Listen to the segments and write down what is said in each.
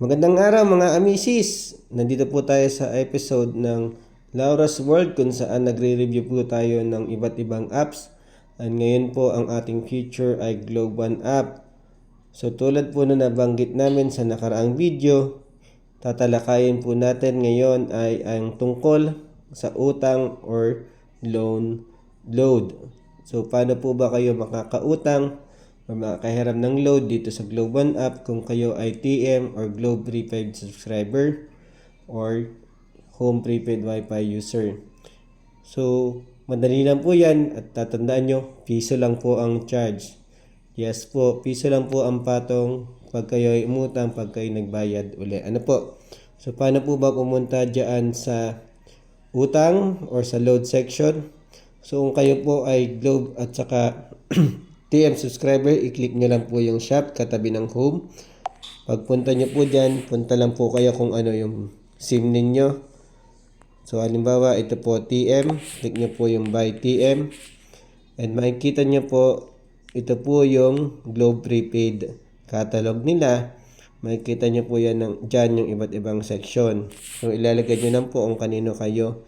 Magandang araw mga amisis! Nandito po tayo sa episode ng Laura's World kung saan nagre-review po tayo ng iba't ibang apps. And ngayon po ang ating feature ay Globe One app. So tulad po na nabanggit namin sa nakaraang video, tatalakayin po natin ngayon ay ang tungkol sa utang or loan load. So paano po ba kayo makakautang? O makakahiram ng load dito sa Globe One app kung kayo ay TM or Globe Prepaid subscriber or home prepaid wifi user. So, madali lang po yan at tatandaan nyo, piso lang po ang charge. Yes po, piso lang po ang patong pag kayo ay umutang, pag kayo nagbayad uli. Ano po? So, paano po ba pumunta dyan sa utang or sa load section? So, kung kayo po ay Globe at saka TM subscriber, i-click nyo lang po yung shop katabi ng home. Pagpunta nyo po dyan, punta lang po kayo kung ano yung SIM ninyo. So, halimbawa, ito po TM. Click nyo po yung buy TM. And makikita nyo po, ito po yung Globe Prepaid catalog nila. Makikita nyo po yan ng, dyan yung iba't ibang section. So, ilalagay nyo lang po kung kanino kayo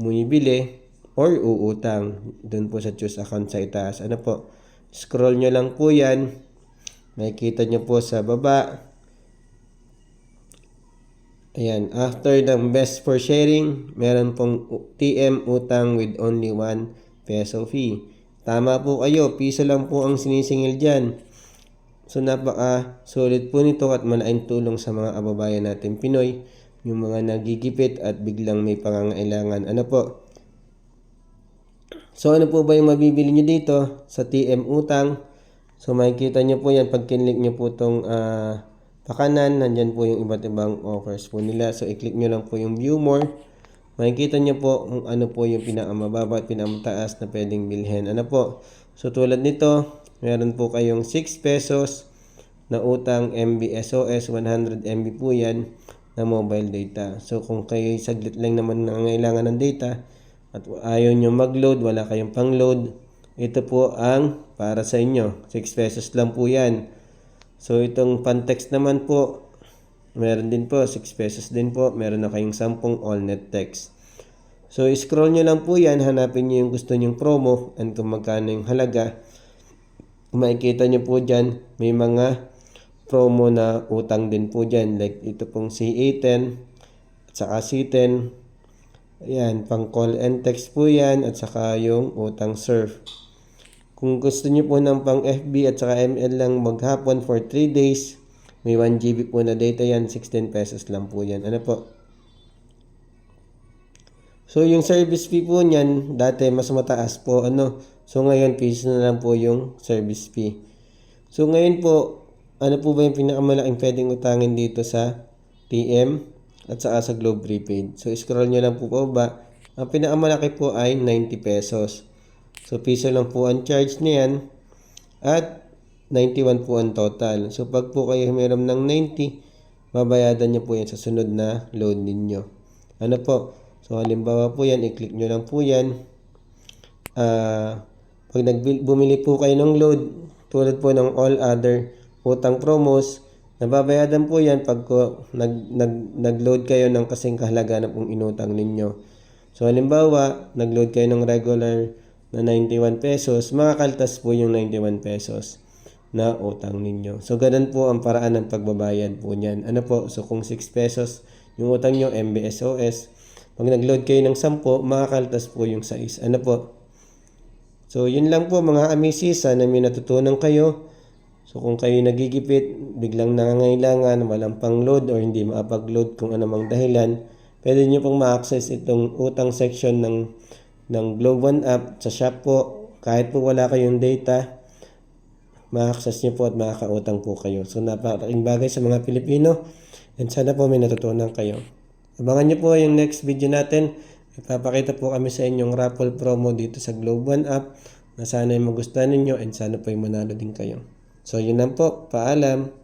bumibili or uutang. Doon po sa choose account sa itaas. Ano po? Scroll nyo lang po yan. Makikita nyo po sa baba. Ayan. After ng best for sharing, meron pong TM utang with only 1 peso fee. Tama po kayo. Piso lang po ang sinisingil dyan. So napaka solid po nito at malaking tulong sa mga kababayan natin Pinoy. Yung mga nagigipit at biglang may pangangailangan. Ano po? So ano po ba yung mabibili nyo dito sa TM Utang? So makikita nyo po yan pag kinlik nyo po itong uh, pakanan. Nandyan po yung iba't ibang offers po nila. So i-click nyo lang po yung view more. Makikita nyo po kung ano po yung pinakamababa at pinakamataas na pwedeng bilhin. Ano po? So tulad nito, meron po kayong 6 pesos na utang MB SOS 100 MB po yan na mobile data. So kung kayo saglit lang naman nangangailangan ng data, at ayaw nyo mag-load, wala kayong pang-load, ito po ang para sa inyo. 6 pesos lang po yan. So itong pan-text naman po, meron din po, 6 pesos din po. Meron na kayong 10 all-net text. So scroll nyo lang po yan, hanapin nyo yung gusto nyong promo and kung magkano yung halaga. Makikita nyo po dyan, may mga promo na utang din po dyan. Like ito pong C810 at saka C10 Ayan, pang call and text po yan at saka yung utang surf. Kung gusto niyo po ng pang FB at saka ML lang maghapon for 3 days, may 1 GB po na data yan, 16 pesos lang po yan. Ano po? So, yung service fee po niyan, dati mas mataas po, ano? So, ngayon, piso na lang po yung service fee. So, ngayon po, ano po ba yung pinakamalaking pwedeng utangin dito sa TM? At sa Globe Prepaid. So, scroll nyo lang po po ba. Ang pinakamalaki po ay 90 pesos. So, piso lang po ang charge niyan at 91 po ang total. So, pag po kayo meron ng 90, babayadan nyo po yan sa sunod na load ninyo. Ano po? So, halimbawa po yan, i-click nyo lang po yan. Uh, pag nag bumili po kayo ng load, tulad po ng all other utang promos, Nababayadan po yan pag nag, nag, nag-load kayo ng kasing kahalaga na pong inutang ninyo. So halimbawa, nag-load kayo ng regular na 91 pesos, makakaltas po yung 91 pesos na utang ninyo. So ganun po ang paraan ng pagbabayad po niyan. Ano po? So kung 6 pesos yung utang nyo, MBSOS, pag nag-load kayo ng 10, makakaltas po yung 6. Ano po? So yun lang po mga amisi, sana may natutunan kayo. So kung kayo nagigipit, biglang nangangailangan, walang pang-load or hindi makapag-load kung anumang dahilan, pwede nyo pong ma-access itong utang section ng, ng Globe One app sa shop po. Kahit po wala kayong data, ma-access nyo po at makakautang po kayo. So napakaking bagay sa mga Pilipino and sana po may natutunan kayo. Abangan nyo po yung next video natin. Ipapakita po kami sa inyong raffle promo dito sa Globe One app na sana ay magustuhan ninyo and sana po ay manalo din kayo. So yun lang po. Paalam.